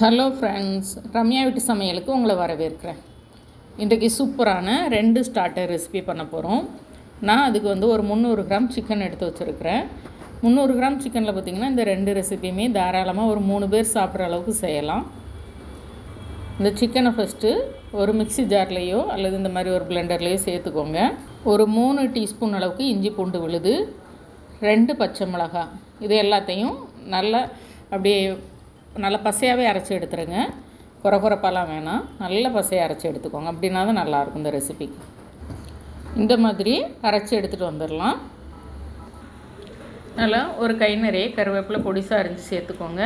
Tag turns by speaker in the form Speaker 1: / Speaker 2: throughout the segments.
Speaker 1: Hello friends Ramya வீட்டு சமையலுக்கு உங்களை வரவேற்கிறேன். இன்றைக்கு சூப்பரான ரெண்டு ஸ்டார்டர் ரெசிபி பண்ண போகிறோம் நான் அதுக்கு வந்து ஒரு முந்நூறு கிராம் சிக்கன் எடுத்து வச்சுருக்கிறேன். முந்நூறு கிராம் சிக்கனில் பார்த்திங்கன்னா இந்த ரெண்டு ரெசிபியுமே தாராளமாக ஒரு மூணு பேர் சாப்பிட்ற அளவுக்கு செய்யலாம். இந்த சிக்கனை ஃபஸ்ட்டு ஒரு மிக்ஸி ஜார்லேயோ அல்லது இந்த மாதிரி ஒரு பிளெண்டர்லேயோ சேர்த்துக்கோங்க. ஒரு மூணு டீஸ்பூன் அளவுக்கு இஞ்சி பூண்டு விழுது. ரெண்டு பச்சை மிளகாய். இது எல்லாத்தையும் நல்லா அப்படியே நல்லா பசையாகவே அரைச்சி எடுத்துருங்க. குறை குறைப்பாலாம் வேணாம். நல்ல பசையாக அரைச்சி எடுத்துக்கோங்க. அப்படின்னா தான் நல்லாயிருக்கும் இந்த ரெசிபிக்கு. இந்த மாதிரி அரைச்சி எடுத்துகிட்டு வந்துடலாம். நல்லா ஒரு கை நிறைய கருவேப்பிலை பொடிசாக அரிஞ்சு சேர்த்துக்கோங்க.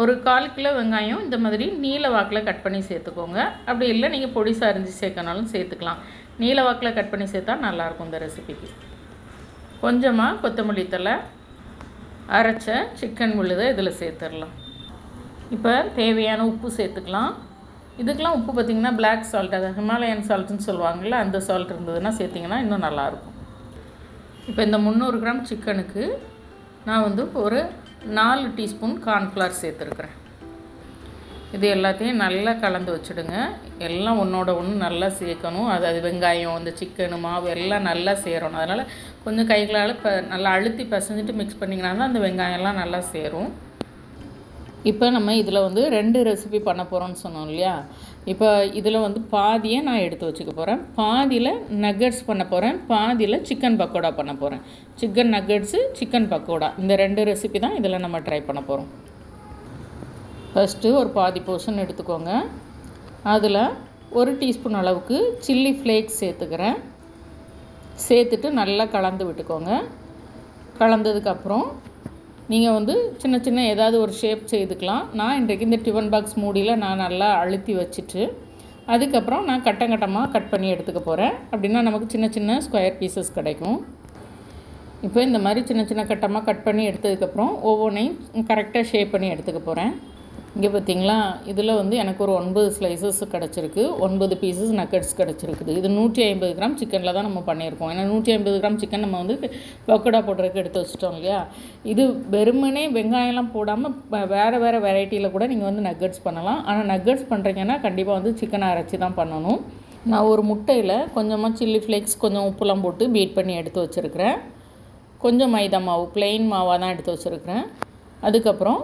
Speaker 1: ஒரு கால் கிலோ வெங்காயம் இந்த மாதிரி நீல வாக்கில் கட் பண்ணி சேர்த்துக்கோங்க. அப்படி இல்லை நீங்கள் பொடிசாக அரிஞ்சு சேர்க்கனாலும் சேர்த்துக்கலாம். நீல வாக்கில் கட் பண்ணி சேர்த்தா நல்லாயிருக்கும் இந்த ரெசிபிக்கு. கொஞ்சமாக கொத்தமல்லி தலை அரைச்ச சிக்கன் விழுதை இதில் சேர்த்துடலாம். இப்போ தேவையான உப்பு சேர்த்துக்கலாம். இதுக்கெலாம் உப்பு பார்த்திங்கன்னா பிளாக் சால்ட் அது ஹிமாலயன் சால்ட்டுன்னு சொல்லுவாங்கள்ல அந்த சால்ட் இருந்ததுன்னா சேர்த்திங்கன்னா இன்னும் நல்லாயிருக்கும். இப்போ இந்த முந்நூறு கிராம் சிக்கனுக்கு நான் வந்து ஒரு நாலு டீஸ்பூன் கார்ன்ஃப்ளவர் சேர்த்துருக்குறேன். இது எல்லாத்தையும் நல்லா கலந்து வச்சுடுங்க. எல்லாம் ஒன்றோட ஒன்று நல்லா சேர்க்கணும். அதாவது வெங்காயம் இந்த சிக்கனு மாவு எல்லாம் நல்லா சேரணும். அதனால் கொஞ்சம் கைகளால் இப்போ நல்லா அழுத்தி பசஞ்சிட்டு மிக்ஸ் பண்ணிங்கன்னா தான் அந்த வெங்காயம்லாம் நல்லா சேரும். இப்போ நம்ம இதில் வந்து ரெண்டு ரெசிபி பண்ண போகிறோம்னு சொன்னோம் இல்லையா? இப்போ இதில் வந்து பாதியை நான் எடுத்து வச்சுக்க போகிறேன் பாதியில் நக்கட்ஸ் பண்ண போகிறேன் பாதியில் சிக்கன் பக்கோடா பண்ண போகிறேன் சிக்கன் நக்கட்ஸு சிக்கன் பக்கோடா. இந்த ரெண்டு ரெசிபி தான் இதில் நம்ம ட்ரை பண்ண போகிறோம் ஃபஸ்ட்டு ஒரு பாதி போர்ஷன் எடுத்துக்கோங்க. அதில் ஒரு டீஸ்பூன் அளவுக்கு சில்லி ஃப்ளேக்ஸ் சேர்த்துக்கிறேன். சேர்த்துட்டு நல்லா கலந்து விட்டுக்கோங்க. கலந்ததுக்கப்புறம் நீங்கள் வந்து சின்ன சின்ன ஏதாவது ஒரு ஷேப் செய்துக்கலாம். நான் இன்றைக்கு இந்த டிஃபன் பாக்ஸ் மூடியில் நான் நல்லா அழுத்தி வச்சுட்டு அதுக்கப்புறம் நான் கட்டங்கட்டமாக கட் பண்ணி எடுத்துக்க போகிறேன் அப்படின்னா நமக்கு சின்ன சின்ன ஸ்கொயர் பீசஸ் கிடைக்கும். இப்போ இந்த மாதிரி சின்ன சின்ன கட்டமாக கட் பண்ணி எடுத்ததுக்கப்புறம் ஒவ்வொன்றையும் கரெக்டாக ஷேப் பண்ணி எடுத்துக்க போகிறேன் இங்கே பார்த்தீங்களா இதில் வந்து எனக்கு ஒரு ஒன்பது ஸ்லைசஸ் கிடச்சிருக்கு. ஒன்பது பீசஸ் நக்கட்ஸ் கிடச்சிருக்குது. இது நூற்றி ஐம்பது கிராம் சிக்கனில் தான் நம்ம பண்ணியிருக்கோம். ஏன்னா நூற்றி ஐம்பது கிராம் சிக்கன் நம்ம வந்து பக்கோடா போடுறதுக்கு எடுத்து வச்சிட்டோம் இல்லையா? இது வெறுமனே வெங்காயம்லாம் போடாமல் வேறு வேறு வெரைட்டியில் கூட நீங்கள் வந்து நக்கட்ஸ் பண்ணலாம். ஆனால் நக்கட்ஸ் பண்ணுறீங்கன்னா கண்டிப்பாக வந்து சிக்கனை அரைச்சி தான் பண்ணணும். நான் ஒரு முட்டையில் கொஞ்சமாக சில்லி ஃப்ளேக்ஸ் கொஞ்சம் உப்புலாம் போட்டு பீட் பண்ணி எடுத்து வச்சுருக்கிறேன். கொஞ்சம் மைதா மாவு ப்ளெயின் மாவாக தான் எடுத்து வச்சுருக்கிறேன். அதுக்கப்புறம்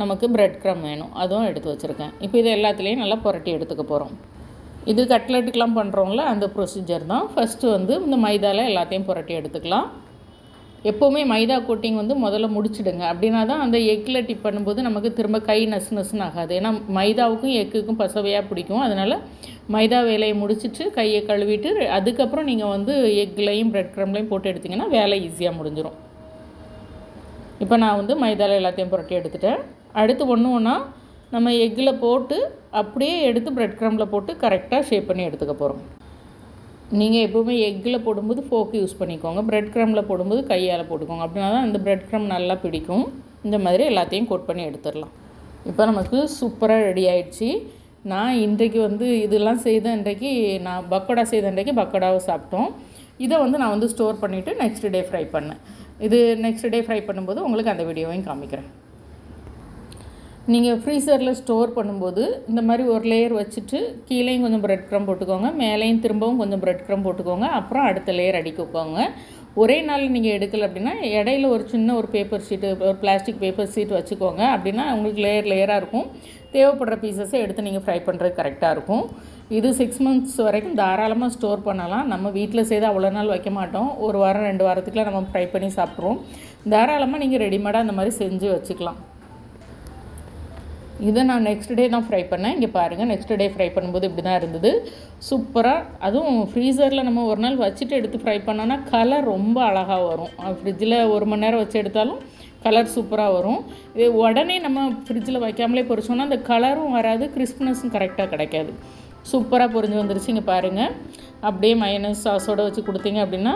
Speaker 1: நமக்கு பிரெட் க்ரம் வேணும். அதுவும் எடுத்து வச்சுருக்கேன். இப்போ இது எல்லாத்துலேயும் நல்லா புரட்டி எடுத்துக்க போகிறோம் இது கட்லெட்டுக்கெலாம் பண்ணுறோம்ல அந்த ப்ரொசீஜர் தான். ஃபஸ்ட்டு வந்து இந்த மைதாவில் எல்லாத்தையும் புரட்டி எடுத்துக்கலாம். எப்போவுமே மைதா கோட்டிங் வந்து முதல்ல முடிச்சிடுங்க. அப்படின்னா தான் அந்த எக்கில் டிப் பண்ணும்போது நமக்கு திரும்ப கை நசு நசுன்னு ஆகாது. ஏன்னா மைதாவுக்கும் எக்குக்கும் பசவையாக பிடிக்கும். அதனால் மைதா வேலையை முடிச்சுட்டு கையை கழுவிட்டு அதுக்கப்புறம் நீங்கள் வந்து எக்லையும் பிரெட் க்ரம்லையும் போட்டு எடுத்திங்கன்னா வேலை ஈஸியாக முடிஞ்சிடும் இப்போ நான் வந்து மைதாவில் எல்லாத்தையும் புரட்டி எடுத்துட்டேன். அடுத்து ஒன்று ஒன்றா நம்ம எக்கில் போட்டு அப்படியே எடுத்து ப்ரெட் க்ரம்பில் போட்டு கரெக்டாக ஷேப் பண்ணி எடுத்துக்க போகிறோம் நீங்கள் எப்போவுமே எக்கில் போடும்போது ஃபோக்கு யூஸ் பண்ணிக்கோங்க. ப்ரெட் க்ரம்பில் போடும்போது கையால் போட்டுக்கோங்க. அப்படின்னா தான் அந்த ப்ரெட் க்ரம் நல்லா பிடிக்கும். இந்த மாதிரி எல்லாத்தையும் கோட் பண்ணி எடுத்துடலாம். இப்போ நமக்கு சூப்பராக ரெடி ஆயிடுச்சு. நான் இன்றைக்கு வந்து இதெல்லாம் செய்த இன்றைக்கு நான் பக்கோடா செய்த இன்றைக்கு பக்கோடாவை சாப்பிட்டோம். இதை வந்து நான் வந்து ஸ்டோர் பண்ணிவிட்டு நெக்ஸ்ட் டே ஃப்ரை பண்ணேன். இது நெக்ஸ்ட் டே ஃப்ரை பண்ணும்போது உங்களுக்கு அந்த வீடியோவையும் காமிக்கிறேன். நீங்கள் ஃப்ரீசரில் ஸ்டோர் பண்ணும்போது இந்த மாதிரி ஒரு லேயர் வச்சுட்டு கீழேயும் கொஞ்சம் ப்ரெட் க்ரம் போட்டுக்கோங்க மேலேயும் திரும்பவும் கொஞ்சம் ப்ரெட் க்ரம் போட்டுக்கோங்க அப்புறம் அடுத்த லேயர் அடிக்கோங்க ஒரே நாளில் நீங்கள் எடுக்கலை அப்படின்னா இடையில ஒரு சின்ன ஒரு பேப்பர் ஷீட்டு ஒரு பிளாஸ்டிக் பேப்பர் ஷீட் வச்சுக்கோங்க. அப்படின்னா உங்களுக்கு லேயர் லேயராக இருக்கும். தேவைப்படுற பீசஸை எடுத்து நீங்கள் ஃப்ரை பண்ணுறது கரெக்டாக இருக்கும். இது சிக்ஸ் மந்த்ஸ் வரைக்கும் தாராளமாக ஸ்டோர் பண்ணலாம். நம்ம வீட்டில் செய்து அவ்வளோ நாள் வைக்க மாட்டோம். ஒரு வாரம் ரெண்டு வாரத்துக்குலாம் நம்ம ஃப்ரை பண்ணி சாப்பிட்ருவோம். தாராளமாக நீங்கள் ரெடிமேடாக அந்த மாதிரி செஞ்சு வச்சுக்கலாம். இதை நான் நெக்ஸ்ட் டே தான் ஃப்ரை பண்ணேன். இங்கே பாருங்கள் நெக்ஸ்ட் டே ஃப்ரை பண்ணும்போது இப்படி தான் இருந்தது சூப்பராக அதுவும் ஃப்ரீசரில் நம்ம ஒரு நாள் வச்சுட்டு எடுத்து ஃப்ரை பண்ணோன்னா கலர் ரொம்ப அழகாக வரும். ஃப்ரிட்ஜில் ஒரு மணி நேரம் வச்சு எடுத்தாலும் கலர் சூப்பராக வரும். இது உடனே நம்ம ஃப்ரிட்ஜில் வைக்காமலே பொரிச்சோன்னா அந்த கலரும் வராது கிறிஸ்மஸும் கரெக்டாக கிடைக்காது. சூப்பராக பொரிஞ்சு வந்துருச்சு. இங்கே பாருங்கள் அப்படியே மைனஸ் சாஸோடு வச்சு கொடுத்தீங்க அப்படின்னா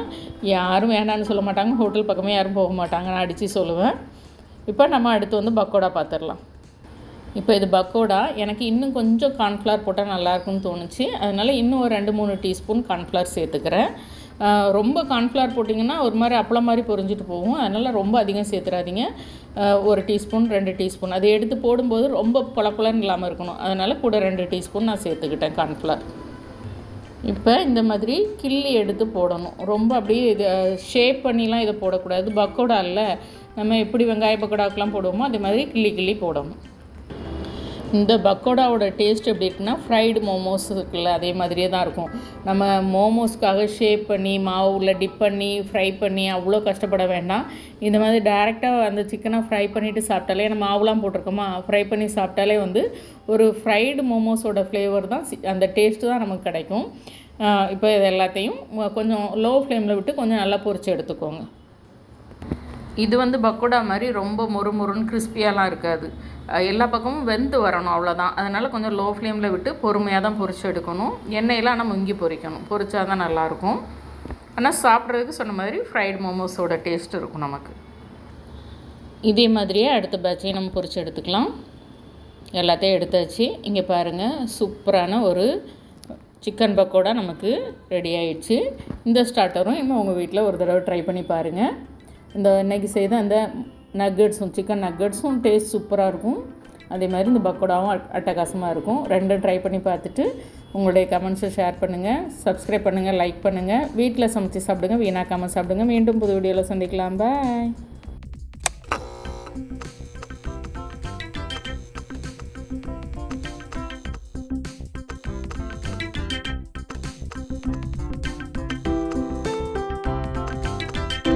Speaker 1: யாரும் வேணான்னு சொல்ல மாட்டாங்க. ஹோட்டல் பக்கமே யாரும் போக மாட்டாங்க. நான் அடித்து சொல்லுவேன். இப்போ நம்ம அடுத்து வந்து பக்கோடா பார்த்துடலாம் இப்போ இது பக்கோடா எனக்கு இன்னும் கொஞ்சம் கார்ன்ஃப்ளவர் போட்டால் நல்லாயிருக்குன்னு தோணுச்சு. அதனால் இன்னும் ஒரு ரெண்டு மூணு டீஸ்பூன் கார்ன்ஃப்ளவர் சேர்த்துக்கிறேன். ரொம்ப கார்ன்ஃப்ளவர் போட்டிங்கன்னா ஒரு மாதிரி அப்பளம் மாதிரி பொறிஞ்சிட்டு போகும். அதனால் ரொம்ப அதிகம் சேர்த்துறாதீங்க. ஒரு டீஸ்பூன் ரெண்டு டீஸ்பூன் அதை எடுத்து போடும்போது ரொம்ப பளபளன்னு இல்லாமல் இருக்கணும். அதனால் கூட ரெண்டு டீஸ்பூன் நான் சேர்த்துக்கிட்டேன் கார்ன்ஃப்ளவர் இப்போ இந்த மாதிரி கிள்ளி எடுத்து போடணும். ரொம்ப அப்படியே இது ஷேப் பண்ணிலாம் இதை போடக்கூடாது. பக்கோடா இல்லை நம்ம எப்படி வெங்காய பக்கோடாக்கெலாம் போடுவோமோ அதே மாதிரி கிள்ளி கிள்ளி போடணும். இந்த பக்கோடாவோட டேஸ்ட் எப்படி இருக்குன்னா ஃப்ரைடு மோமோஸ் இருக்குல்ல அதே மாதிரியே தான் இருக்கும். நம்ம மோமோஸ்க்காக ஷேப் பண்ணி மாவு உள்ள டிப் பண்ணி ஃப்ரை பண்ணி அவ்வளோ கஷ்டப்பட வேண்டாம். இந்த மாதிரி டேரெக்டாக அந்த சிக்கனை ஃப்ரை பண்ணிவிட்டு சாப்பிட்டாலே நம்ம மாவுலாம் போட்டிருக்கோமா ஃப்ரை பண்ணி சாப்பிட்டாலே வந்து ஒரு ஃப்ரைடு மோமோஸோட ஃப்ளேவர் தான் அந்த டேஸ்ட்டு தான் நமக்கு கிடைக்கும். இப்போ இது எல்லாத்தையும் கொஞ்சம் லோ ஃப்ளேமில் விட்டு கொஞ்சம் நல்லா பொரித்து எடுத்துக்கோங்க. இது வந்து பக்கோடா மாதிரி ரொம்ப மொறு மொறுன்னு கிறிஸ்பியாலாம் இருக்காது. எல்லா பக்கமும் வெந்து வரணும் அவ்வளோதான் அதனால் கொஞ்சம் லோ ஃப்ளேமில் விட்டு பொறுமையாக தான் பொறிச்சு எடுக்கணும். எண்ணெயெல்லாம் நம்ம இங்கி பொரிக்கணும் பொறிச்சா தான் நல்லாயிருக்கும். ஆனால் சாப்பிட்றதுக்கு சொன்ன மாதிரி ஃப்ரைட் மோமோஸோட டேஸ்ட் இருக்கும் நமக்கு. இதே மாதிரியே அடுத்த பேட்சையும் நம்ம பொறிச்சு எடுத்துக்கலாம். எல்லாத்தையும் எடுத்தாச்சு. இங்கே பாருங்கள் சூப்பரான ஒரு சிக்கன் பக்கோடா நமக்கு ரெடி ஆயிடுச்சு. இந்த ஸ்டார்ட்டரும் இன்னும் உங்கள் வீட்டில் ஒரு தடவை ட்ரை பண்ணி பாருங்கள் இந்த இன்றைக்கி செய்த அந்த நக்கட்ஸும் சிக்கன் நக்கட்ஸும் டேஸ்ட் சூப்பராக இருக்கும். அதே மாதிரி இந்த பக்கோடாவும் அட்- அட்டகாசமாக இருக்கும். ரெண்டும் ட்ரை பண்ணி பார்த்துட்டு உங்களுடைய கமெண்ட்ஸை ஷேர் பண்ணுங்கள் சப்ஸ்கிரைப் பண்ணுங்கள் லைக் பண்ணுங்கள் வீட்டில் சமைச்சு சாப்பிடுங்க வீணாக்காமல் சாப்பிடுங்க. மீண்டும் புது வீடியோவில் சந்திக்கலாம். பாய்